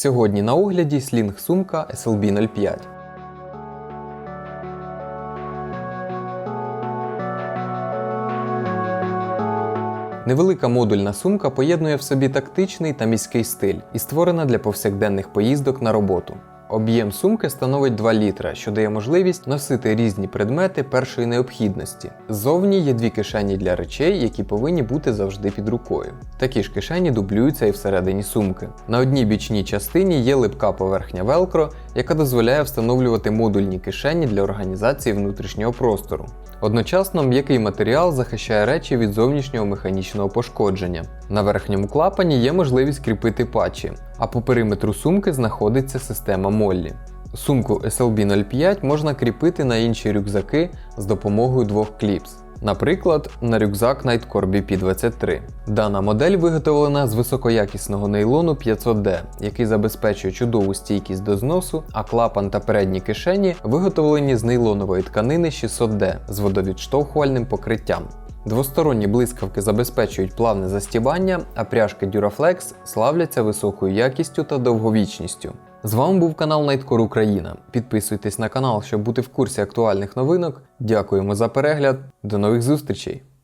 Сьогодні на огляді слінг сумка SLB 05. Невелика модульна сумка поєднує в собі тактичний та міський стиль і створена для повсякденних поїздок на роботу. Об'єм сумки становить 2 літра, що дає можливість носити різні предмети першої необхідності. Ззовні є дві кишені для речей, які повинні бути завжди під рукою. Такі ж кишені дублюються і всередині сумки. На одній бічній частині є липка поверхня велкро, яка дозволяє встановлювати модульні кишені для організації внутрішнього простору. Одночасно м'який матеріал захищає речі від зовнішнього механічного пошкодження. На верхньому клапані є можливість кріпити патчі, а по периметру сумки знаходиться система Моллі. Сумку SLB 05 можна кріпити на інші рюкзаки з допомогою двох кліпс. Наприклад, на рюкзак Nightcore BP23. Дана модель виготовлена з високоякісного нейлону 500D, який забезпечує чудову стійкість до зносу, а клапан та передні кишені виготовлені з нейлонової тканини 600D з водовідштовхувальним покриттям. Двосторонні блискавки забезпечують плавне застібання, а пряжки Duraflex славляться високою якістю та довговічністю. З вами був канал Найткор Україна. Підписуйтесь на канал, щоб бути в курсі актуальних новинок. Дякуємо за перегляд. До нових зустрічей!